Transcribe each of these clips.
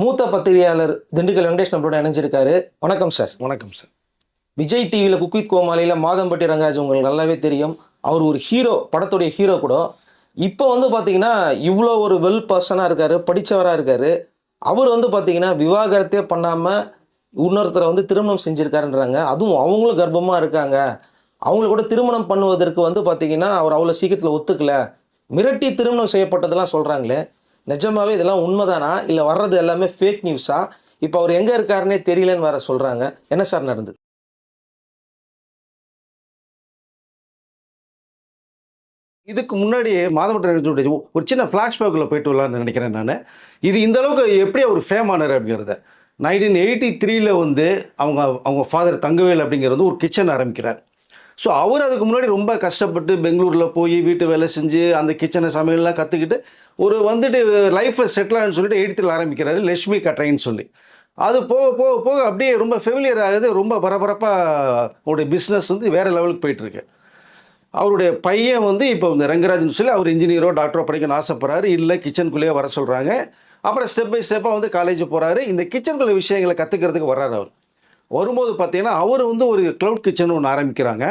மூத்த பத்திரிகையாளர் திண்டுக்கல் வெங்கடேஷ் நம்மளோட இணைஞ்சிருக்காரு. வணக்கம் சார் வணக்கம் சார் விஜய் டிவியில் குக்வித் கோமாளியில் மாதம்பட்டி ரங்கராஜ் உங்களுக்கு நல்லாவே தெரியும். அவர் ஒரு ஹீரோ படத்துடைய ஹீரோ கூட. இப்போ வந்து பார்த்தீங்கன்னா இவ்வளோ ஒரு வெல் பர்சனாக இருக்கார் படித்தவராக இருக்கார். அவர் வந்து பார்த்தீங்கன்னா விவாகரத்தே பண்ணாமல் இன்னொருத்தரை வந்து திருமணம் செஞ்சுருக்காருன்றாங்க. அதுவும் அவங்களும் கர்ப்பமாக இருக்காங்க. அவங்கள கூட திருமணம் பண்ணுவதற்கு வந்து பார்த்தீங்கன்னா அவர் அவ்வளோ சீக்கிரத்தில் ஒத்துக்கல. மிரட்டி திருமணம் செய்யப்பட்டதெல்லாம் சொல்கிறாங்களே நிஜமாவே இதெல்லாம் உண்மைதானா? இல்லை வர்றது எல்லாமே ஃபேக் நியூஸா இப்போ அவர் எங்கே இருக்காருன்னே தெரியலன்னு வேற சொல்கிறாங்க என்ன சார் நடந்தது? இதுக்கு முன்னாடி மாதவட்ட ஒரு சின்ன ஃப்ளாஷ்பேக்கில் போயிட்டு வரலான்னு நினைக்கிறேன் நான். இது இந்த அளவுக்கு எப்படி அவர் ஃபேம் ஆனார் அப்படிங்கிறத. நைன்டீன் எயிட்டி த்ரீல வந்து அவங்க அவங்க ஃபாதர் தங்கவேல் அப்படிங்கிறது ஒரு கிச்சன் ஆரம்பிக்கிறார். ஸோ அவர் அதுக்கு முன்னாடி ரொம்ப கஷ்டப்பட்டு பெங்களூரில் போய் வீட்டு வேலை செஞ்சு அந்த கிச்சனை சமையல்லாம் கற்றுக்கிட்டு ஒரு வந்துட்டு லைஃப்பில் செட்டில் ஆகுன்னு சொல்லிட்டு எயித்தில் ஆரம்பிக்கிறாரு லட்சுமி கட்ரைன்னு சொல்லி. அது போக போக போக அப்படியே ரொம்ப ஃபெமிலியர் ஆகுது ரொம்ப பரபரப்பாக அவருடைய பிஸ்னஸ் வந்து வேறு லெவலுக்கு போயிட்டுருக்கு அவருடைய பையன் வந்து இப்போ இந்த ரங்கராஜன் சொல்லி அவர் இன்ஜினியரோ டாக்டரோ படிக்கணும்னு ஆசைப்படுறாரு. இல்லை கிச்சனுக்குள்ளேயே வர சொல்கிறாங்க அப்புறம் ஸ்டெப் பை ஸ்டெப்பாக வந்து காலேஜ் போகிறாரு இந்த கிச்சனுக்குள்ள விஷயங்களை கற்றுக்கிறதுக்கு வர்றாரு அவர். வரும்போது பார்த்தீங்கன்னா அவர் வந்து ஒரு க்ளவுட் கிச்சன் ஒன்று ஆரம்பிக்கிறாங்க.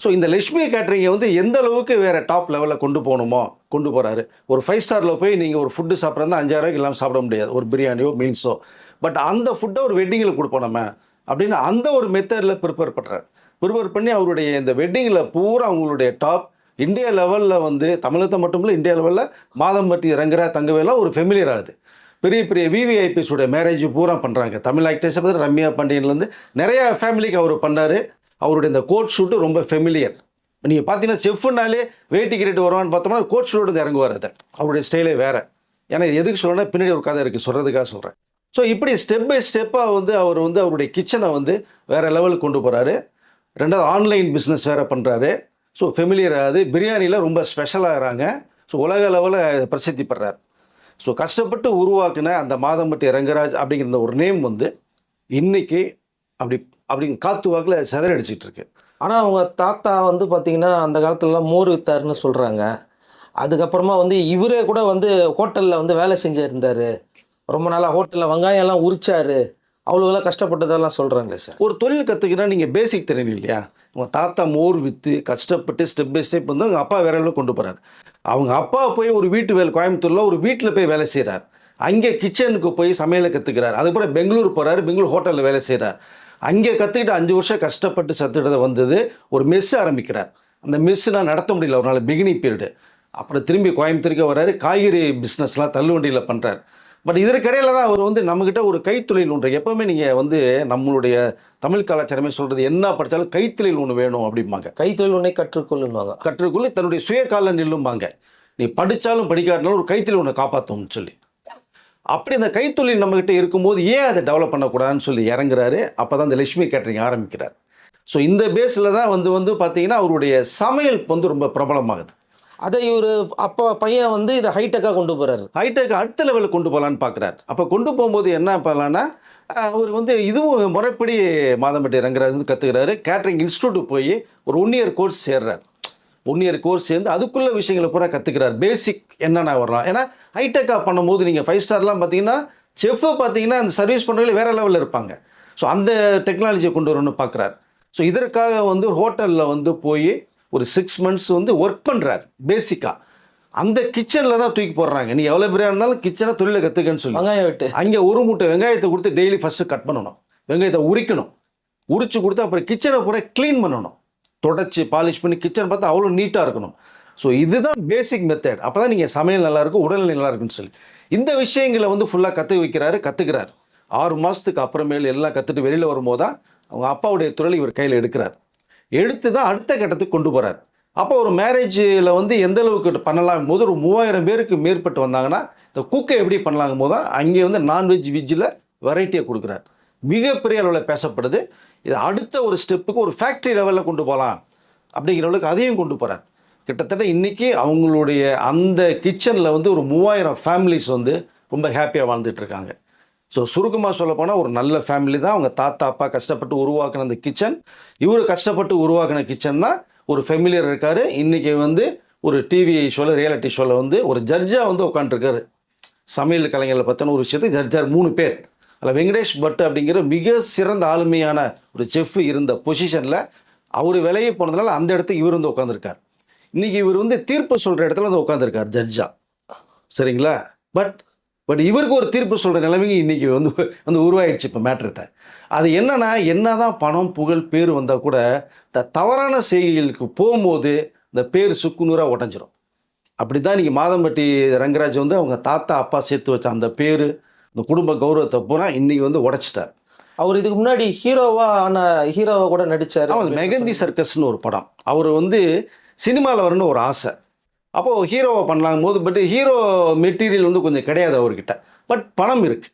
ஸோ இந்த லட்சுமி கேட்டரிங்கை வந்து எந்த அளவுக்கு வேறு டாப் லெவலில் கொண்டு போகணுமோ கொண்டு போகிறாரு ஒரு ஃபைவ் ஸ்டாரில் போய் நீங்கள் ஒரு ஃபுட்டு சாப்பிட்றதா அஞ்சாயிரம் இல்லாமல் சாப்பிட முடியாது. ஒரு பிரியாணியோ மீல்ஸோ பட் அந்த ஃபுட்டை ஒரு வெட்டிங்கில் கொடுப்போம் நம்ம. அப்படின்னு அந்த ஒரு மெத்தடில் ப்ரிப்பேர் பண்ணுறாரு ப்ரிப்பேர் பண்ணி அவருடைய இந்த வெட்டிங்கில் பூரா அவங்களுடைய டாப் இந்தியா லெவலில் வந்து தமிழகத்தை மட்டும் இல்லை இந்தியா லெவலில் மாதம்பட்டி ரங்கரா தங்கவேலாம் ஒரு ஃபெமிலியர் ஆகுது. பெரிய பெரிய விவிஐபிஸோட மேரேஜ் பூரா பண்ணுறாங்க தமிழ் ஆக்டர்ஸ் வந்து ரம்யா பாண்டியன்லேருந்து நிறைய ஃபேமிலிக்கு அவர் பண்ணார். அவருடைய இந்த கோட் ஷூட்டு ரொம்ப ஃபெமிலியர் நீங்கள் பார்த்தீங்கன்னா செஃப்னாலே வேட்டி கிரேட் வருவான்னு பார்த்தோம்னா கோட் ஷூட் இறங்குவார் அதை. அவருடைய ஸ்டைலே வேறு. ஏன்னா எதுக்கு சொல்லணும்னா பின்னாடி ஒரு கதை இருக்குது சொல்கிறதுக்காக சொல்கிறேன் ஸோ இப்படி ஸ்டெப் பை ஸ்டெப்பாக வந்து அவர் வந்து அவருடைய கிச்சனை வந்து வேறு லெவலுக்கு கொண்டு போகிறாரு ரெண்டாவது ஆன்லைன் பிஸ்னஸ் வேறு பண்ணுறாரு ஸோ ஃபெமிலியர் ஆகுது. பிரியாணியில் ரொம்ப ஸ்பெஷலாகிறாங்க ஸோ உலக லெவலில் பிரசித்தி பெறார். ஸோ கஷ்டப்பட்டு உருவாக்கின அந்த மாதம்பட்டி ரங்கராஜ் அப்படிங்கிற ஒரு நேம் வந்து இன்னைக்கு அப்படி அப்படி காத்து வாக்கில் சிதறடிச்சிட்டு இருக்கு ஆனால் அவங்க தாத்தா வந்து பார்த்தீங்கன்னா அந்த காலத்துலலாம் மோர் வித்தாருன்னு சொல்கிறாங்க அதுக்கப்புறமா வந்து இவரே கூட வந்து ஹோட்டலில் வந்து வேலை செஞ்சிருந்தாரு. ரொம்ப நாளாக ஹோட்டலில் வெங்காயம்லாம் உரிச்சாரு. அவ்வளோலாம் கஷ்டப்பட்டதெல்லாம் சொல்கிறாங்களே சார். ஒரு தொழில் கற்றுக்கினா நீங்கள் பேசிக் தெரியணும் இல்லையா? உங்கள் தாத்தா மோர் விற்று கஷ்டப்பட்டு ஸ்டெப் பை ஸ்டெப் வந்து அவங்க அப்பா வேற level கொண்டு போகிறார் அவங்க அப்பா போய் ஒரு வீட்டு வேலை கோயம்புத்தூரில் ஒரு வீட்டில் போய் வேலை செய்கிறார் அங்கே கிச்சனுக்கு போய் சமையலை கற்றுக்கிறார் அதுக்கப்புறம் பெங்களூர் போகிறார் பெங்களூர் ஹோட்டலில் வேலை செய்கிறார் அங்கே கற்றுக்கிட்டு அஞ்சு வருஷம் கஷ்டப்பட்டு சத்துட்டதை வந்தது ஒரு மெஸ் ஆரம்பிக்கிறார். அந்த மெஸ் நான் நடத்த முடியல ஒரு நாள் பிகினிங் பீரியடு அப்புறம் திரும்பி கோயம்புத்தூருக்கே வர்றாரு காய்கறி பிஸ்னஸ்லாம் தள்ளுவண்டியில் பண்ணுறார் பட் இதற்கிடையில தான் அவர் வந்து நம்மக்கிட்ட ஒரு கைத்தொழில் ஒன்று எப்போவுமே நீங்கள் வந்து நம்மளுடைய தமிழ் கலாச்சாரமே சொல்கிறது என்ன படித்தாலும் கைத்தொழில் ஒன்று வேணும் அப்படிம்பாங்க. கைத்தொழில் ஒன்றை கற்றுக்கொள்ளுவாங்க கற்றுக்குள்ளே தன்னுடைய சுய காலில் நில்லும்பாங்க. நீ படித்தாலும் படிக்காட்டினாலும் ஒரு கைத்தொழில் ஒன்று காப்பாற்றணும்னு சொல்லி. அப்படி அந்த கைத்தொழில் நம்மக்கிட்ட இருக்கும்போது ஏன் அதை டெவலப் பண்ணக்கூடாதுன்னு சொல்லி இறங்குறாரு. அப்போ தான் இந்த லட்சுமி கேட்டரிங் ஆரம்பிக்கிறார். ஸோ இந்த பேஸில் தான் வந்து வந்து பார்த்தீங்கன்னா அவருடைய சமையல் வந்து ரொம்ப பிரபலமாகுது. அதை இவர் அப்போ பையன் வந்து இதை ஹைடெக்காக கொண்டு போகிறாரு ஹைடெக் அடுத்த லெவலில் கொண்டு போகலான்னு பார்க்குறாரு அப்போ கொண்டு போகும்போது என்ன பண்ணலான்னா அவர் வந்து இதுவும் முறைப்படி மாதம்பட்டி ரங்கராஜ் வந்து கற்றுக்கிறாரு கேட்ரிங் இன்ஸ்டியூட்டுக்கு போய் ஒரு ஒன் இயர் கோர்ஸ் சேர்றார். ஒன் இயர் கோர்ஸ் சேர்ந்து அதுக்குள்ள விஷயங்களை பூரா கற்றுக்கிறார் பேசிக் என்னென்ன வரலாம்? ஏன்னா ஹைடெக்காக பண்ணும்போது நீங்கள் ஃபைவ் ஸ்டார்லாம் பார்த்தீங்கன்னா செஃப்பை பார்த்தீங்கன்னா அந்த சர்வீஸ் பண்ணுறவங்களே வேறு லெவலில் இருப்பாங்க. ஸோ அந்த டெக்னாலஜியை கொண்டு வரணும்னு பார்க்குறாரு ஸோ இதற்காக வந்து ஹோட்டலில் வந்து போய் ஒரு சிக்ஸ் மந்த்ஸ் வந்து ஒர்க் பண்ணுறாரு பேசிக்காக அந்த கிச்சனில் தான் தூக்கி போடுறாங்க. நீ எவ்வளோ பேராக இருந்தாலும் கிச்சனை தொழிலை கற்றுக்கன்னு சொல்லி. வெங்காயம் விட்டு. அங்கே ஒரு மூட்டை வெங்காயத்தை கொடுத்து டெய்லி ஃபஸ்ட்டு கட் பண்ணணும். வெங்காயத்தை உரிக்கணும். உரிச்சு கொடுத்து அப்புறம் கிச்சனை பூரா க்ளீன் பண்ணணும். தொடச்சி பாலிஷ் பண்ணி கிச்சன் பார்த்தா அவ்வளோ நீட்டாக இருக்கணும். ஸோ இதுதான் பேசிக் மெத்தட் அப்போ தான் நீங்கள் சமையல் நல்லா இருக்கும் உடல்நிலை நல்லா இருக்குன்னு சொல்லி. இந்த விஷயங்களை வந்து ஃபுல்லாக கற்று வைக்கிறாரு கற்றுக்கிறார் ஆறு மாதத்துக்கு அப்புறமேல் எல்லாம் கற்றுட்டு வெளியில் வரும்போது தான் அவங்க அப்பாவுடைய தொழில் இவர் கையில் எடுக்கிறார். எடுத்து தான் அடுத்த கட்டத்துக்கு கொண்டு போகிறார் அப்போ ஒரு மேரேஜில் வந்து எந்த அளவுக்கு பண்ணலாம்? போது ஒரு மூவாயிரம் பேருக்கு மேற்பட்டு வந்தாங்கன்னா இந்த குக்கை எப்படி பண்ணலாங்கும் போது தான் அங்கே வந்து நான்வெஜ் வெஜ்ஜில் வெரைட்டியாக கொடுக்குறார். மிகப்பெரிய அளவில் பேசப்படுது. இது அடுத்த ஒரு ஸ்டெப்புக்கு ஒரு ஃபேக்ட்ரி லெவலில் கொண்டு போகலாம் அப்படிங்கிற அளவுக்கு அதையும் கொண்டு போகிறார் கிட்டத்தட்ட இன்றைக்கி அவங்களுடைய அந்த கிச்சனில் வந்து ஒரு மூவாயிரம் ஃபேமிலிஸ் வந்து ரொம்ப ஹாப்பியாக வாழ்ந்துட்டுருக்காங்க ஸோ சுருக்கமாக சொல்ல போனால் ஒரு நல்ல ஃபேமிலி தான். அவங்க தாத்தா அப்பா கஷ்டப்பட்டு உருவாக்கின அந்த கிச்சன் இவர் கஷ்டப்பட்டு உருவாக்கின கிச்சன் தான் ஒரு ஃபெமிலியர் இருக்கார். இன்றைக்கி வந்து ஒரு டிவி ஷோவில் ரியாலிட்டி ஷோவில் வந்து ஒரு ஜட்ஜாக வந்து உட்காந்துருக்காரு சமையல் கலைஞர்களை பற்றின ஒரு விஷயத்தை ஜட்ஜார் மூணு பேர். அதில் வெங்கடேஷ் பட் அப்படிங்கிற மிக சிறந்த ஆளுமையான ஒரு செஃப் இருந்த பொசிஷனில் அவர் விலையை போனதுனால அந்த இடத்துக்கு இவர் வந்து உட்காந்துருக்கார் இன்றைக்கி இவர் வந்து தீர்ப்பு சொல்கிற இடத்துல வந்து உட்காந்துருக்கார் ஜட்ஜா சரிங்களா? பட் பட் இவருக்கு ஒரு தீர்ப்பு சொல்கிற நிலைமைக்கு இன்னைக்கு வந்து வந்து உருவாயிடுச்சு இப்போ மேட்ருட்ட அது என்னன்னா என்னதான் பணம் புகழ் பேர் வந்தால் கூட இந்த தவறான செய்கைகளுக்கு போகும்போது இந்த பேர் சுக்குநூறாக உடஞ்சிரும். அப்படி தான் இன்றைக்கி மாதம்பட்டி ரங்கராஜ் வந்து அவங்க தாத்தா அப்பா சேர்த்து வச்ச அந்த பேர் இந்த குடும்ப கௌரவத்தை பூரா இன்னைக்கு வந்து உடைச்சிட்டார். அவர் இதுக்கு முன்னாடி ஹீரோவா ஆன ஹீரோவா கூட நடிச்சாரு. அவன் மெகந்தி சர்க்கஸ்னு ஒரு படம். அவர் வந்து சினிமாவில் வரணும்னு ஒரு ஆசை. அப்போது ஹீரோவை பண்ணலாம் போது பட் ஹீரோ மெட்டீரியல் வந்து கொஞ்சம் கிடையாது அவர்கிட்ட. பட் பணம் இருக்குது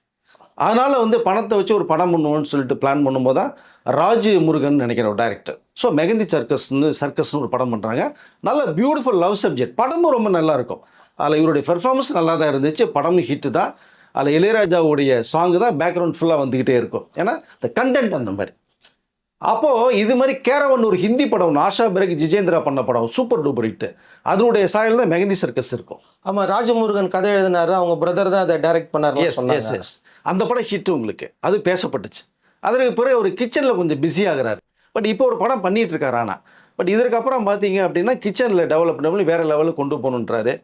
அதனால் வந்து பணத்தை வச்சு ஒரு படம் பண்ணுவோம்னு சொல்லிட்டு பிளான் பண்ணும்போது தான் ராஜ் முருகன் நினைக்கிற ஒரு டைரக்டர் ஸோ மெகந்தி சர்க்கஸ்னு சர்க்கஸ்னு ஒரு படம் பண்ணுறாங்க நல்ல பியூட்டிஃபுல் லவ் சப்ஜெக்ட் படமும் ரொம்ப நல்லாயிருக்கும் அதில் இவருடைய பெர்ஃபார்மன்ஸ் நல்லா தான் இருந்துச்சு. படமும் ஹிட்டு தான். அதில் இளையராஜாவுடைய சாங்கு தான் பேக்ரவுண்ட் ஃபுல்லாக வந்துக்கிட்டே இருக்கும். ஏன்னா இந்த கண்டென்ட் அந்த மாதிரி. அப்போது இது மாதிரி கேரவன் ஒரு ஹிந்தி படம் ஆஷா பிறகு ஜிஜேந்திரா பண்ண படம் சூப்பர் டூப்பர் ஹிட் அதனுடைய சாயல் தான் மெகந்தி சர்க்கஸ் இருக்கும். ஆமா ராஜமுருகன் கதை எழுதினாரு அவங்க பிரதர் தான் அதை டைரக்ட் பண்ணாரு எஸ் எஸ் எஸ் அந்த படம் ஹிட் உங்களுக்கு. அது பேசப்பட்டுச்சு. அதற்கு பிறகு ஒரு கிச்சனில் கொஞ்சம் பிஸி ஆகுறாரு. பட் இப்போ ஒரு படம் பண்ணிட்டு இருக்காரு ஆனால் பட் இதற்கப்புறம் பார்த்தீங்க அப்படின்னா கிச்சனில் டெவலப் பண்ணி வேற லெவலுக்கு கொண்டு போகணுன்றாரு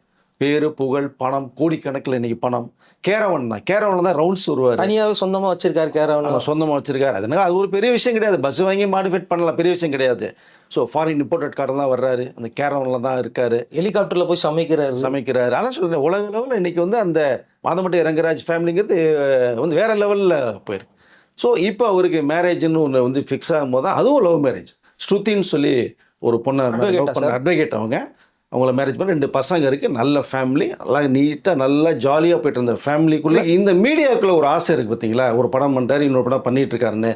பேரு புகழ் பணம் கோடிக்கணக்கில் இன்னைக்கு பணம். கேரவன் தான். கேரவனில் தான் ரவுண்ட்ஸ் வருவார். தனியாவே சொந்தமா வச்சிருக்காரு கேரவன். சொந்தமாக வச்சிருக்காரு. அது அது ஒரு பெரிய விஷயம் கிடையாது. பஸ் வாங்கி மாடிஃபைட் பண்ணலாம் பெரிய விஷயம் கிடையாது. ஸோ ஃபாரின் இம்போர்ட்டட் கார்டு தான் வர்றாரு. அந்த கேரவனில் தான் இருக்காரு. ஹெலிகாப்டர்ல போய் சமைக்கிறாரு. சமைக்கிறாரு. அதான் சொல்றேன் உலக லெவலில் இன்னைக்கு வந்து அந்த மாதமட்டி ரங்கராஜ் ஃபேமிலிங்கிறது வந்து வேற லெவலில் போயிருக்கு. ஸோ இப்போ அவருக்கு மேரேஜ்னு ஒன்று வந்து ஃபிக்ஸ் ஆகும்போது தான் அதுவும் லவ் மேரேஜ் ஸ்ருதின்னு சொல்லி ஒரு பண்ண அட்வொகேட் அவங்க. அவங்கள மேரேஜ் பண்ணி ரெண்டு பசங்க இருக்கு நல்ல ஃபேமிலி நல்லா நீட்டாக நல்லா ஜாலியாக போயிட்டு இருந்த ஃபேமிலிக்குள்ளே இந்த மீடியாக்குள்ள ஒரு ஆசை இருக்குது பார்த்தீங்களா ஒரு படம் பண்ணிட்டாரு இன்னொரு படம் பண்ணிட்டு இருக்காருன்னு.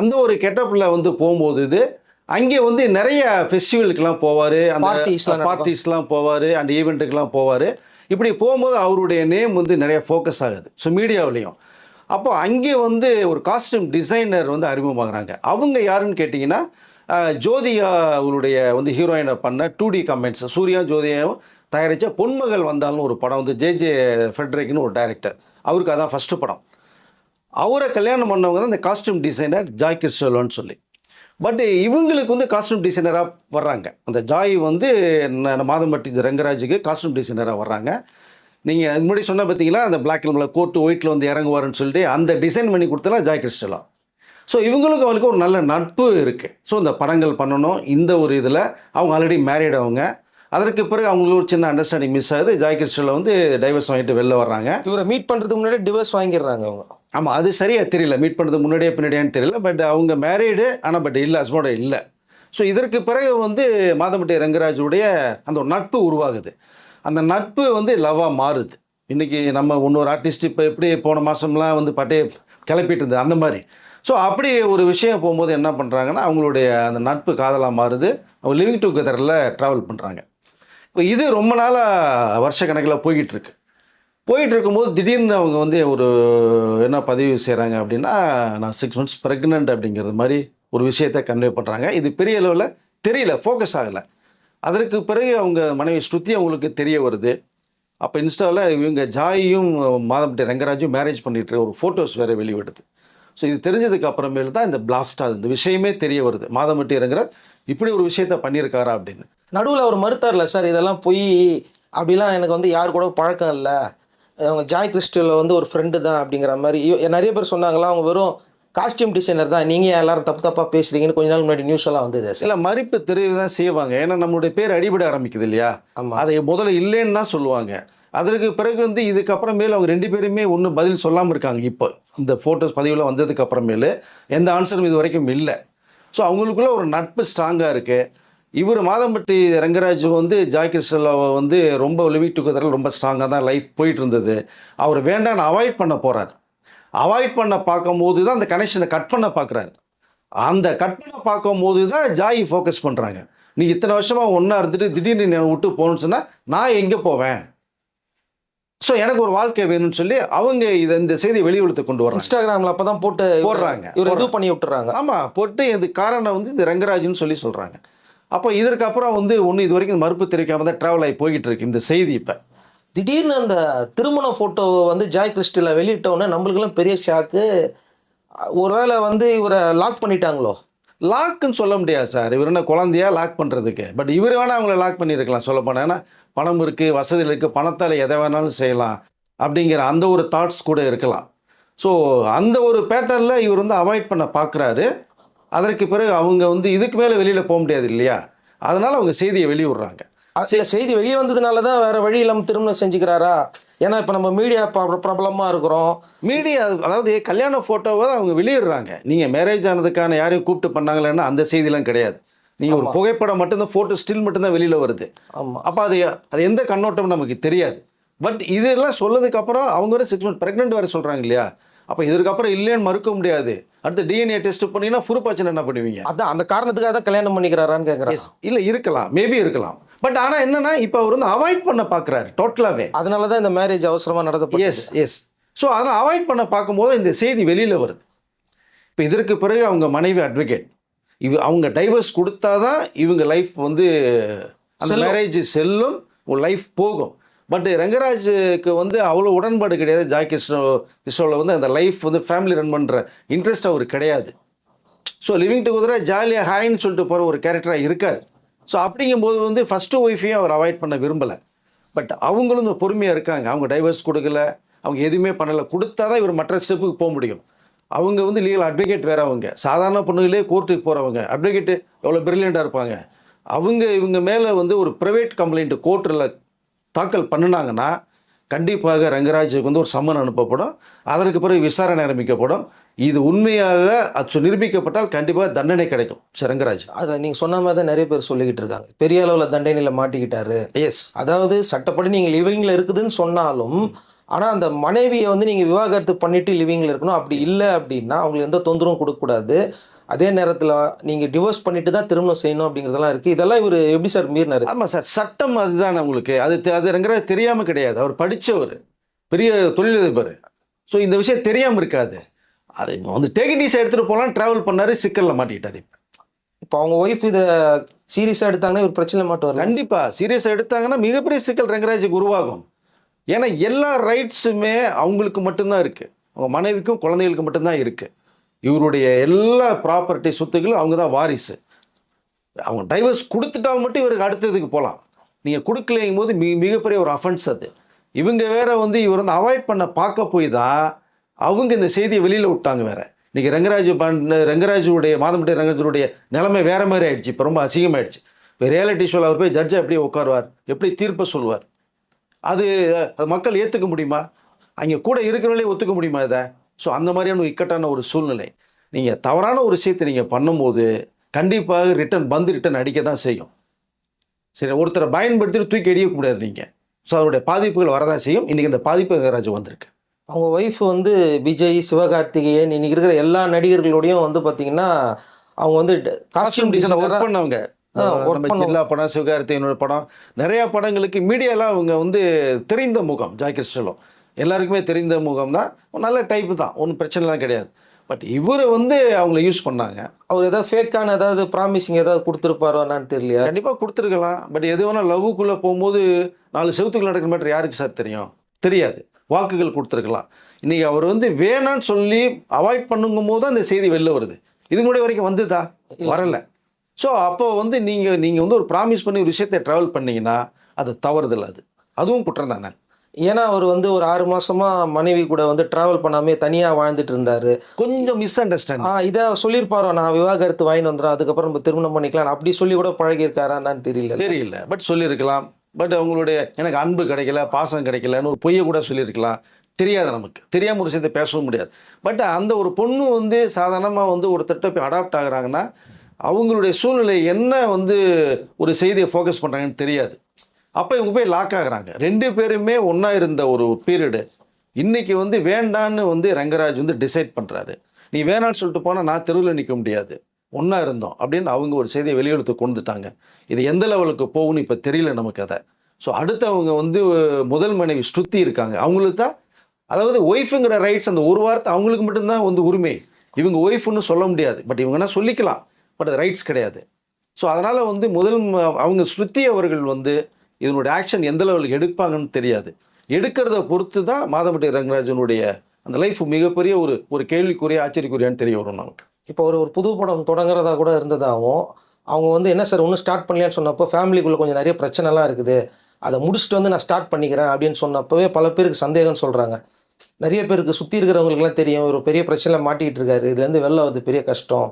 அந்த ஒரு கெட்டப்பில் வந்து போகும்போது இது அங்கே வந்து நிறைய ஃபெஸ்டிவலுக்கெல்லாம் போவார் அந்த எல்லாம். பார்ட்டிஸ்லாம் போவார் அந்த ஈவெண்ட்டுக்கெல்லாம் போவார். இப்படி போகும்போது அவருடைய நேம் வந்து நிறைய ஃபோக்கஸ் ஆகுது. ஸோ மீடியாவிலையும் அப்போ அங்கே வந்து ஒரு காஸ்டியூம் டிசைனர் வந்து அறிமுகமாகறாங்க. அவங்க யாருன்னு கேட்டிங்கன்னா ஜோதியா அவருடைய வந்து ஹீரோயினை பண்ண டூ டி கமெண்ட்ஸ் சூர்யா ஜோதியாவும் தயாரித்த பொன்மகள் வந்தாலும் ஒரு படம் வந்து ஜே ஜே ஃபெட்ரிக்னு ஒரு டைரக்டர் அவருக்கு அதான் ஃபஸ்ட்டு படம். அவரை கல்யாணம் பண்ணவங்க தான் இந்த காஸ்டியூம் டிசைனர் ஜாய் கிறிஸ்டலோன்னு சொல்லி. பட் இவங்களுக்கு வந்து காஸ்டியூம் டிசைனராக வர்றாங்க. அந்த ஜாய் வந்து மாதம்பட்டி ரங்கராஜுக்கு காஸ்டியூம் டிசைனராக வர்றாங்க. நீங்கள் அது முன்னாடி சொன்ன பார்த்தீங்களா அந்த பிளாக் கலரில் கோட்டு ஒயிட்டில் வந்து இறங்குவாருன்னு சொல்லிட்டு அந்த டிசைன் பண்ணி கொடுத்தலாம் ஜாய் கிறிஸ்டலா ஸோ இவங்களுக்கு அவங்களுக்கு ஒரு நல்ல நட்பு இருக்குது ஸோ இந்த படங்கள் பண்ணணும். இந்த ஒரு இதில் அவங்க ஆல்ரெடி மேரீட் அவங்க. அதற்கு பிறகு அவங்களுக்கு ஒரு சின்ன அண்டர்ஸ்டாண்டிங் மிஸ் ஆகுது. ஜாய் கிறிஸ்டலில் வந்து டைவர்ஸ் வாங்கிட்டு வெளில வர்றாங்க. இவரை மீட் பண்றதுக்கு முன்னாடி டிவோர்ஸ் வாங்கிடுறாங்க அவங்க. ஆமாம் அது சரியா தெரியல. மீட் பண்ணுறது முன்னாடியே பின்னாடியான்னு தெரியல. பட் அவங்க மேரீடு ஆனால் பட் இல்லை ஹஸ்பண்டோட இல்லை. ஸோ இதற்கு பிறகு வந்து மாதம்பட்டி ரங்கராஜுடைய அந்த ஒரு நட்பு உருவாகுது. அந்த நட்பு வந்து லவ்வாக மாறுது. இன்றைக்கி நம்ம இன்னொரு ஆர்டிஸ்ட் இப்போ எப்படி போன மாதம்லாம் வந்து பட்டே கிளப்பிட்டு இருந்தது. அந்த மாதிரி. ஸோ அப்படி ஒரு விஷயம் போகும்போது என்ன பண்ணுறாங்கன்னா அவங்களுடைய அந்த நட்பு காதலாக மாறுது. அவங்க லிவிங் டுகெதரில் ட்ராவல் பண்ணுறாங்க இப்போ இது ரொம்ப நாளாக வருஷ கணக்கில் போய்கிட்டுருக்கு போயிட்டு இருக்கும்போது திடீர்னு அவங்க வந்து ஒரு என்ன பதிவு செய்கிறாங்க அப்படின்னா நான் சிக்ஸ் மந்த்ஸ் ப்ரெக்னென்ட் அப்படிங்கிறது மாதிரி ஒரு விஷயத்தை கன்வே பண்ணுறாங்க இது பெரிய அளவில் தெரியல ஃபோக்கஸ் ஆகலை. அதற்கு பிறகு அவங்க மனைவி ஸ்ருதி அவங்களுக்கு தெரிய வருது. அப்போ இன்ஸ்டாவில் இவங்க ஜாயும் மாதம்பட்டி ரங்கராஜும் மேரேஜ் பண்ணிட்டு ஒரு ஃபோட்டோஸ் வேறு வெளிவிடுது ஸோ இது தெரிஞ்சதுக்கு அப்புறமேல் தான் இந்த பிளாஸ்ட் ஆகுது. இந்த விஷயமே தெரிய வருது. மாதம்பட்டி ரங்கராஜ் இப்படி ஒரு விஷயத்த பண்ணியிருக்காரா அப்படின்னு. நடுவில் அவர் மறுத்தார்ல சார் இதெல்லாம் போய். அப்படிலாம் எனக்கு வந்து யார் கூட பழக்கம் இல்லை. அவங்க ஜாய் கிறிஸ்டலில் வந்து ஒரு ஃப்ரெண்டு தான் அப்படிங்கிற மாதிரி. நிறைய பேர் சொன்னாங்களா அவங்க வெறும் காஸ்டியூம் டிசைனர் தான். நீங்கள் எல்லாரும் தப்பு தப்பாக பேசுறீங்கன்னு கொஞ்ச நாள் முன்னாடி நியூஸ் எல்லாம் வந்தது. இல்லை மறிப்பு தெரிவு தான் செய்வாங்க. ஏன்னா நம்மளுடைய பேர் அடிபட ஆரம்பிக்குது இல்லையா? ஆமாம் அதை முதல்ல இல்லைன்னு தான் சொல்லுவாங்க. அதற்கு பிறகு வந்து இதுக்கப்புறமேல் அவங்க ரெண்டு பேருமே ஒன்றும் பதில் சொல்லாமல் இருக்காங்க இப்போ. இந்த ஃபோட்டோஸ் பதிவில் வந்ததுக்கு அப்புறமேலு எந்த ஆன்சரும் இது வரைக்கும் இல்லை. ஸோ அவங்களுக்குள்ள ஒரு நட்பு ஸ்ட்ராங்காக இருக்குது இவர் மாதம்பட்டி ரங்கராஜ் வந்து ஜாய் கிருஷ்ணலாவை வந்து ரொம்ப லிவிங் டுகெதரில் ரொம்ப ஸ்ட்ராங்காக தான் லைஃப் போயிட்டு இருந்தது. அவர் வேண்டான்னு அவாய்ட் பண்ண போகிறார் அவாய்ட் பண்ண பார்க்கும்போது தான் அந்த கனெக்ஷனை கட் பண்ண பார்க்குறாரு. அந்த கட் பண்ண பார்க்கும்போது தான் ஜாய் ஃபோக்கஸ் பண்ணுறாங்க நீ இத்தனை வருஷமாக ஒன்றா இருந்துட்டு திடீர்னு விட்டு போகணும்னு சொன்னால் நான் எங்கே போவேன்? ஸோ எனக்கு ஒரு வாழ்க்கை வேணும்னு சொல்லி அவங்க இதை இந்த செய்தியை வெளியுலகத்தை கொண்டு வர்றாங்க. இன்ஸ்டாகிராமில் அப்போ தான் போட்டு போடுறாங்க. இவர் இது பண்ணி விட்டுறாங்க. ஆமாம் போட்டு இது காரணம் வந்து இது ரங்கராஜ்னு சொல்லி சொல்கிறாங்க அப்போ இதற்கு அப்புறம் வந்து ஒன்று இது வரைக்கும் மறுப்பு தெரிவிக்காம தான் ட்ராவல் ஆகி போய்கிட்டு இருக்கு இந்த செய்தி இப்போ. திடீர்னு அந்த திருமண ஃபோட்டோவை வந்து ஜாய் கிறிஸ்டியில் வெளியிட்டோன்னே நம்மளுக்கெல்லாம் பெரிய ஷாக்கு ஒருவேளை வந்து இவரை லாக் பண்ணிட்டாங்களோ? லாக்குன்னு சொல்ல முடியாது சார். இவர் என்ன குழந்தையா லாக் பண்ணுறதுக்கு பட் இவர் வேணால் அவங்கள லாக் பண்ணியிருக்கலாம் சொல்ல போனால் ஏன்னா பணம் இருக்குது வசதி இருக்குது பணத்தால் எதை வேணாலும் செய்யலாம் அப்படிங்கிற அந்த ஒரு தாட்ஸ் கூட இருக்கலாம். ஸோ அந்த ஒரு பேட்டர்னில் இவர் வந்து அவாய்ட் பண்ண பார்க்குறாரு அதற்கு பிறகு அவங்க வந்து இதுக்கு மேலே வெளியில் போக முடியாது இல்லையா? அதனால் அவங்க செய்தியை வெளியிடுறாங்க. சில செய்தி வெளியே வந்ததுனால தான் வேற வழி இல்லாமல் திருமணம் செஞ்சுக்கிறாரா? ஏன்னா இப்போ நம்ம மீடியா ப்ராப்ளமாக இருக்கிறோம். மீடியா அதாவது கல்யாண ஃபோட்டோவை அவங்க வெளியிடுறாங்க. நீங்கள் மேரேஜ் ஆனதுக்கான யாரையும் கூப்பிட்டு பண்ணாங்களேன்னா அந்த செய்திலாம் கிடையாது. நீங்கள் ஒரு புகைப்படம் மட்டும்தான் ஃபோட்டோ ஸ்டில் மட்டும்தான் வெளியில் வருது. அப்போ அது அது எந்த கண்ணோட்டம் நமக்கு தெரியாது. பட் இதெல்லாம் சொன்னதுக்கு அப்புறம் அவங்க வர சிக்ஸ் மந்த் ப்ரெக்னென்ட் வர சொல்கிறாங்க இல்லையா? அப்போ இதற்கப்புறம் இல்லைன்னு மறுக்க முடியாது. அடுத்து டிஎன்ஏ டெஸ்ட் பண்ணீங்கன்னா ஃபுருப்பாச்சுன்னு என்ன பண்ணுவீங்க? அதான் அந்த காரணத்துக்காக தான் கல்யாணம் பண்ணிக்கிறாரான்னு கேட்குறேன் இல்லை இருக்கலாம். மேபி இருக்கலாம். பட் ஆனால் என்னன்னா இப்போ அவர் வந்து அவாய்ட் பண்ண பார்க்குறாரு டோட்டலாகவே அதனால தான் இந்த மேரேஜ் அவசரமாக நடத்தப்பட்டு எஸ் எஸ் ஸோ அதனால் அவாய்ட் பண்ண பார்க்கும்போது இந்த செய்தி வெளியில் வருது. இப்போ இதற்கு பிறகு அவங்க மனைவி அட்வொகேட் இவ அவங்க டைவர்ஸ் கொடுத்தா தான் இவங்க லைஃப் வந்து அந்த. மேரேஜ் செல்லும் உங்கள் லைஃப் போகும். பட் ரங்கராஜுக்கு வந்து அவ்வளோ உடன்பாடு கிடையாது. ஜாய் கிருஷ்ண கிருஷ்ணோவில் வந்து அந்த லைஃப் வந்து ஃபேமிலி ரன் பண்ணுற இன்ட்ரெஸ்ட் அவருக்கு கிடையாது. ஸோ லிவிங் டுகெதராக ஜாலியாக ஹாய்ன்னு சொல்லிட்டு போகிற ஒரு கேரக்டராக இருக்காது ஸோ அப்படிங்கும்போது வந்து ஃபஸ்ட்டு ஒய்ஃபையும் அவர் அவாய்ட் பண்ண விரும்பலை. பட் அவங்களும் பொறுமையாக இருக்காங்க. அவங்க டைவர்ஸ் கொடுக்கல. அவங்க எதுவுமே பண்ணலை. கொடுத்தா தான் இவர் மற்ற ஸ்டெப்புக்கு போக முடியும். அவங்க வந்து லீகல் அட்வொகேட் வேற அவங்க. சாதாரண பொண்ணுகளே கோர்ட்டுக்கு போகிறவங்க அட்வொகேட்டு எவ்வளோ பிரில்லியண்ட்டாக இருப்பாங்க. அவங்க இவங்க மேலே வந்து ஒரு ப்ரைவேட் கம்ப்ளைண்ட் கோர்ட்டில் தாக்கல் பண்ணினாங்கன்னா கண்டிப்பாக ரங்கராஜுக்கு வந்து ஒரு சம்மன் அனுப்பப்படும். அதற்கு பிறகு விசாரணை ஆரம்பிக்கப்படும். இது உண்மையாக அது நிரூபிக்கப்பட்டால் கண்டிப்பாக தண்டனை கிடைக்கும். சரி, ரங்கராஜ். அதை நீங்கள் சொன்ன மாதிரி தான் நிறைய பேர் சொல்லிக்கிட்டு இருக்காங்க. பெரிய அளவில் தண்டனையில் மாட்டிக்கிட்டாரு. எஸ் அதாவது சட்டப்படி நீங்கள் லிவிங்கில் இருக்குதுன்னு சொன்னாலும் ஆனால் அந்த மனைவியை வந்து நீங்கள் விவாகரத்து பண்ணிட்டு லிவிங்கில் இருக்கணும். அப்படி இல்லை அப்படின்னா அவங்களுக்கு எந்த தொந்தரவும் கொடுக்கக்கூடாது. அதே நேரத்தில் நீங்கள் டிவோர்ஸ் பண்ணிட்டு தான் திருமணம் செய்யணும் அப்படிங்கிறதெல்லாம் இருக்குது இதெல்லாம் இவர் எப்படி சார் மீறினாரு? ஆமாம் சார் சட்டம் அதுதான் உங்களுக்கு அது தெ- அது ரங்கராஜ் தெரியாமல் கிடையாது. அவர் படித்தவர் பெரிய தொழிலதிபர். ஸோ இந்த விஷயம் தெரியாமல் இருக்காது. அது இப்போ வந்து டேகிட்டிஸ் எடுத்துகிட்டு போகலாம் ட்ராவல் பண்ணாரு சிக்கலில் மாட்டிக்கிட்டாரு இப்போ. அவங்க ஒய்ஃப் இதை சீரியஸாக எடுத்தாங்கன்னா இவர் பிரச்சனை மாட்டுவார் கண்டிப்பாக சீரியஸாக எடுத்தாங்கன்னா மிகப்பெரிய சிக்கல் ரங்கராஜுக்கு உருவாகும். ஏன்னா எல்லா ரைட்ஸுமே அவங்களுக்கு மட்டும்தான் இருக்குது அவங்க மனைவிக்கும் குழந்தைகளுக்கு மட்டும்தான் இருக்குது இவருடைய எல்லா ப்ராப்பர்ட்டி சொத்துக்களும் அவங்க தான் வாரிசு. அவங்க டைவர்ஸ் கொடுத்துட்டால் மட்டும் இவருக்கு அடுத்ததுக்கு போகலாம். நீங்கள் கொடுக்கலைங்கும் போது மிக மிகப்பெரிய ஒரு அஃபென்ஸ் அது. இவங்க வேற வந்து இவர் வந்து அவாய்ட் பண்ண பார்க்க போய் தான் அவங்க இந்த செய்தியை வெளியில் விட்டாங்க வேற. இன்றைக்கி ரங்கராஜ் பண்ண ரங்கராஜுடைய மாதம்பட்டி ரங்கராஜருடைய நிலைமை வேற மாதிரி ஆயிடுச்சு. இப்போ ரொம்ப அசிங்கமாயிடுச்சு. இப்போ ரியாலிட்டி ஷோவில் அவர் போய் ஜட்ஜை எப்படி உட்காருவார்? எப்படி தீர்ப்பை சொல்லுவார்? அது மக்கள் ஏற்றுக்க முடியுமா? அங்கே கூட இருக்கிறவங்களே ஒத்துக்க முடியுமா இதை? ஸோ அந்த மாதிரியான இக்கட்டான ஒரு சூழ்நிலை. நீங்கள் தவறான ஒரு விஷயத்தை நீங்கள் பண்ணும்போது கண்டிப்பாக ரிட்டர்ன் பந்து ரிட்டர்ன் அடிக்க தான் செய்யும். சரி ஒருத்தரை பயன்படுத்திட்டு தூக்கி எறிய கூடாது நீங்கள் ஸோ அதனுடைய பாதிப்புகள் வரதான் செய்யும். இன்றைக்கி இந்த பாதிப்பு ரங்கராஜ் வந்திருக்கு. அவங்க ஒய்ஃப் வந்து விஜய் சிவகார்த்திகேயன் இன்னைக்கு இருக்கிற எல்லா நடிகர்களோடையும் வந்து பார்த்தீங்கன்னா அவங்க வந்து காஸ்டியூம் டிசைனர் ஒர்க் பண்ணவங்க. நம்ம. ஜில்லா படம் சிவகார்த்தியனோட படம் நிறையா படங்களுக்கு மீடியாலாம் அவங்க வந்து தெரிந்த முகம் ஜாய் கிறிஸ்டலும் எல்லாருக்குமே தெரிந்த முகம் தான். நல்ல டைப்பு தான். ஒன்றும் பிரச்சனைலாம் கிடையாது. பட் இவரை வந்து அவங்கள யூஸ் பண்ணாங்க. அவர் ஏதாவது ஃபேக்கான ஏதாவது ப்ராமிசிங் ஏதாவது கொடுத்துருப்பாரோ என்னன்னு தெரியலையா? கண்டிப்பாக கொடுத்துருக்கலாம். பட் எது வேணால் லவ்வுக்குள்ளே போகும்போது நாலு செவத்துக்குள்ள நடக்கிற மேட்டர் யாருக்கு சார் தெரியும்? தெரியாது. வாக்குகள் கொடுத்துருக்கலாம். இன்றைக்கி அவர் வந்து வேணான்னு சொல்லி அவாய்ட் பண்ணுங்கும் போது இந்த செய்தி வெளில வருது. இது கூட வரைக்கும் வந்துதா? வரல. ஸோ அப்போ வந்து நீங்கள் நீங்கள் வந்து ஒரு ப்ராமிஸ் பண்ணி ஒரு விஷயத்தை ட்ராவல் பண்ணீங்கன்னா அது தவறுதல் அது. அதுவும் குற்றம் தானே? ஏன்னா அவர் வந்து ஒரு ஆறு மாசமா மனைவி கூட வந்து டிராவல் பண்ணாமே தனியா வாழ்ந்துட்டு இருந்தாரு. கொஞ்சம் மிஸ் அண்டர்ஸ்டாண்டிங் ஆ இதை சொல்லியிருப்பாரோ? நான் விவாகரத்து வாங்கிட்டு வந்துடும் அதுக்கப்புறம் நம்ம திருமணம் பண்ணிக்கலாம். அப்படி சொல்லி கூட என்னன்னு தெரியல. தெரியல. பட் சொல்லியிருக்கலாம். பட் அவங்களுடைய எனக்கு அன்பு கிடைக்கல பாசம் கிடைக்கலன்னு ஒரு பொய்யை கூட சொல்லியிருக்கலாம். தெரியாது நமக்கு. தெரியாமல் ஒரு விஷயத்தை பேசவும் முடியாது. பட் அந்த ஒரு பொண்ணு வந்து சாதாரணமாக வந்து ஒரு போய் அடாப்ட் ஆகுறாங்கன்னா அவங்களுடைய சூழ்நிலை என்ன வந்து ஒரு செய்தியை ஃபோக்கஸ் பண்ணுறாங்கன்னு தெரியாது. அப்போ இவங்க போய் லாக் ஆகுறாங்க. ரெண்டு பேருமே ஒன்றா இருந்த ஒரு பீரியடு இன்றைக்கி வந்து வேண்டான்னு வந்து ரங்கராஜ் வந்து டிசைட் பண்ணுறாரு நீ வேணான்னு சொல்லிட்டு போனால் நான் தெருவில் நிற்க முடியாது. ஒன்றா இருந்தோம் அப்படின்னு அவங்க ஒரு செய்தியை வெளியெடுத்து கொண்டுட்டாங்க. இது எந்த லெவலுக்கு போகும்னு இப்போ தெரியல நமக்கு அதை. ஸோ அடுத்து அவங்க வந்து முதல் மனைவி ஸ்ருதி இருக்காங்க. அவங்களுக்கு தான் அதாவது ஒய்ஃபுங்கிற ரைட்ஸ் அந்த ஒரு வார்த்தை அவங்களுக்கு மட்டும்தான் வந்து உரிமை. இவங்க ஒய்ஃப்னு சொல்ல முடியாது. பட் இவங்கன்னா சொல்லிக்கலாம். பட் அது ரைட்ஸ் கிடையாது. ஸோ அதனால் வந்து முதல் அவங்க ஸ்ருதி அவர்கள் வந்து இதனுடைய ஆக்ஷன் எந்த லெவலுக்கு எடுப்பாங்கன்னு தெரியாது. எடுக்கிறத பொறுத்து தான் மாதம்பட்டி ரங்கராஜனுடைய அந்த லைஃப் மிகப்பெரிய ஒரு ஒரு கேள்விக்குரிய ஆச்சரியக்குரியான்னு தெரிய வரும் நமக்கு. இப்போ ஒரு ஒரு புது படம் தொடங்குறதா கூட இருந்ததாகவும் அவங்க வந்து என்ன சார் ஒன்றும் ஸ்டார்ட் பண்ணலான்னு சொன்னப்போ ஃபேமிலிக்குள்ளே கொஞ்சம் நிறைய பிரச்சனைலாம் இருக்குது. அதை முடிச்சுட்டு வந்து நான் ஸ்டார்ட் பண்ணிக்கிறேன் அப்படின்னு சொன்னப்பவே பல பேருக்கு சந்தேகம்னு சொல்கிறாங்க நிறைய பேருக்கு சுற்றி இருக்கிறவங்களுக்குலாம் தெரியும் ஒரு பெரிய பிரச்சனை மாட்டிக்கிட்டு இருக்காரு. இதுலேருந்து வெளில வந்து பெரிய கஷ்டம்.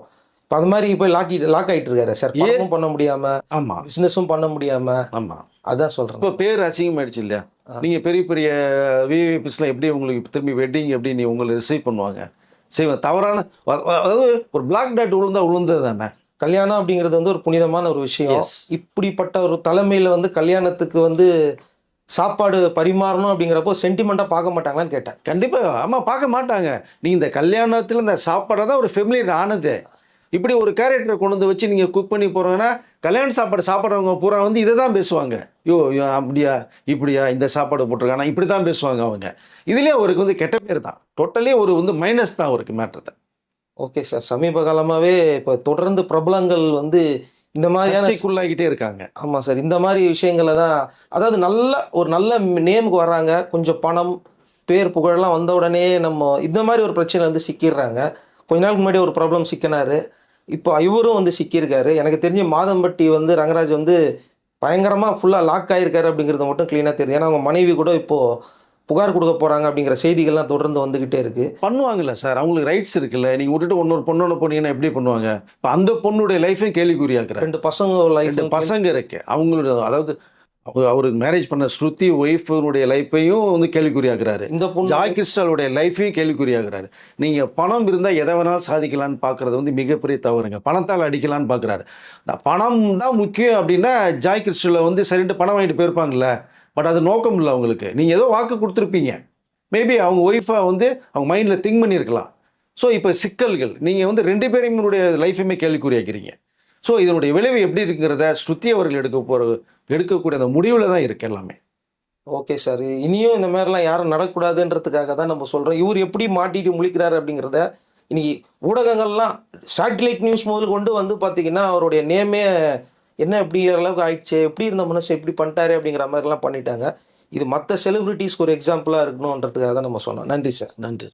இப்போ அது மாதிரி போய் லாக்கி லாக் ஆகிட்டு இருக்காரு சார் பணமும் பண்ண முடியாமல் ஆமாம் பிஸ்னஸும் பண்ண முடியாமல் ஆமாம் அதான் சொல்கிறேன் இப்போ பேர் அசிங்கமாயிடுச்சு இல்லையா? நீங்கள் பெரிய பெரிய விவிபிஸ்லாம் எப்படி உங்களுக்கு திரும்பி வெட்டிங் எப்படி நீ உங்களை ரிசீவ் பண்ணுவாங்க? செய்வேன் தவறான அதாவது ஒரு பிளாக் டாட் விழுந்தா விழுந்தது தானே? கல்யாணம் அப்படிங்கிறது வந்து ஒரு புனிதமான ஒரு விஷயம். இப்படிப்பட்ட ஒரு தலைமையில் வந்து கல்யாணத்துக்கு வந்து சாப்பாடு பரிமாறணும் அப்படிங்கிறப்போ சென்டிமெண்ட்டாக பார்க்க மாட்டாங்களான்னு கேட்டேன். கண்டிப்பாக ஆமாம் பார்க்க மாட்டாங்க. நீங்கள் இந்த கல்யாணத்தில் இந்த சாப்பாடை தான் ஒரு ஃபெமிலியர் ஆனது. இப்படி ஒரு கேரக்டரை கொண்டு வந்து வச்சு நீங்கள் குக் பண்ணி போகிறோங்கன்னா கல்யாண சாப்பாடு சாப்பிட்றவங்க பூரா வந்து இதை தான் பேசுவாங்க. யோ யோ, அப்படியா இப்படியா இந்த சாப்பாடு போட்டிருக்கானா இப்படி தான் பேசுவாங்க அவங்க. இதுலேயே அவருக்கு வந்து கெட்ட பேர் தான். டோட்டலி ஒரு வந்து மைனஸ் தான் அவருக்கு மேட்டர் ஓகே சார் சமீப காலமாகவே இப்போ தொடர்ந்து பிரபலங்கள் வந்து இந்த மாதிரியான சர்ச்சைக்குள்ளாகிட்டே இருக்காங்க. ஆமாம் சார் இந்த மாதிரி விஷயங்களை தான் அதாவது நல்ல ஒரு நல்ல நேமுக்கு வர்றாங்க கொஞ்சம் பணம் பேர் புகழெல்லாம் வந்த உடனே நம்ம இந்த மாதிரி ஒரு பிரச்சனை வந்து சிக்கிடுறாங்க. கொஞ்ச நாளுக்கு முன்னாடி ஒரு ப்ராப்ளம் சிக்கினாரு. இப்போ இவரும் வந்து சிக்கியிருக்காரு. எனக்கு தெரிஞ்ச மாதம்பட்டி வந்து ரங்கராஜ் வந்து பயங்கரமாக ஃபுல்லாக லாக் ஆகிருக்காரு அப்படிங்கிறது மட்டும் க்ளீனாக தெரியுது. ஏன்னா அவங்க மனைவி கூட இப்போது புகார் கொடுக்க போகிறாங்க அப்படிங்கிற செய்திகள்லாம் தொடர்ந்து வந்துக்கிட்டே இருக்குது பண்ணுவாங்கல்ல சார். அவங்களுக்கு ரைட்ஸ் இருக்குல்ல. நீங்கள் விட்டுட்டு இன்னொரு பொண்ணோட போனீங்கன்னா எப்படி பண்ணுவாங்க? இப்போ அந்த பொண்ணுடைய லைஃபையும் கேள்விக்குறியாக்குறாரு. ரெண்டு பசங்க லைஃப் பசங்க இருக்கு. அவங்களோட அதாவது அவ- அவரு மேரேஜ் பண்ண ஸ்ருதி ஒய்ஃபுடைய லைஃப்பையும் வந்து கேள்விக்குறியாக்குறாரு. இந்த பொண்ணு ஜாய் கிறிஸ்டாலுடைய லைஃபையும் கேள்விக்குறியாக்குறாரு. நீங்கள் பணம் இருந்தால் எதை வேணாலும் சாதிக்கலாம்னு பார்க்குறது வந்து மிகப்பெரிய தவறுங்க. பணத்தால் அடிக்கலாம்னு பார்க்குறாரு பணம் தான் முக்கியம் அப்படின்னா ஜாய் கிறிஸ்டலில் வந்து சரின்ட்டு பணம் வாங்கிட்டு போயிருப்பாங்கல்ல. பட் அது நோக்கம் இல்லை அவங்களுக்கு. நீங்கள் ஏதோ வாக்கு கொடுத்துருப்பீங்க. மேபி அவங்க ஒய்ஃபை வந்து அவங்க மைண்டில் திங்க் பண்ணியிருக்கலாம். ஸோ இப்போ சிக்கல்கள். நீங்கள் வந்து ரெண்டு பேரையுடைய லைஃபையுமே கேள்விக்குறியாக்கிறீங்க. ஸோ இதனுடைய விளைவு எப்படி இருக்குங்கிறத ஸ்ருதி அவர்கள் எடுக்க போகிற எடுக்கக்கூடிய அந்த முடிவில் தான் இருக்கு எல்லாமே. ஓகே சார் இனியும் இந்த மாதிரிலாம் யாரும் நடக்கக்கூடாதுன்றதுக்காக தான் நம்ம சொல்கிறோம் இவர் எப்படி மாட்டிட்டு முழிக்கிறாரு அப்படிங்கிறத இன்னைக்கு ஊடகங்கள்லாம் சேட்டிலைட் நியூஸ் முதல் கொண்டு வந்து பார்த்தீங்கன்னா அவருடைய நேமே என்ன இப்படி அளவுக்கு ஆயிடுச்சு எப்படி இருந்த மனசு எப்படி பண்ணிட்டாரு அப்படிங்கிற மாதிரிலாம் பண்ணிட்டாங்க. இது மற்ற செலிபிரிட்டிஸ்க்கு ஒரு எக்ஸாம்பிளாக இருக்கணுன்றதுக்காக தான் நம்ம சொன்னோம். நன்றி சார் நன்றி.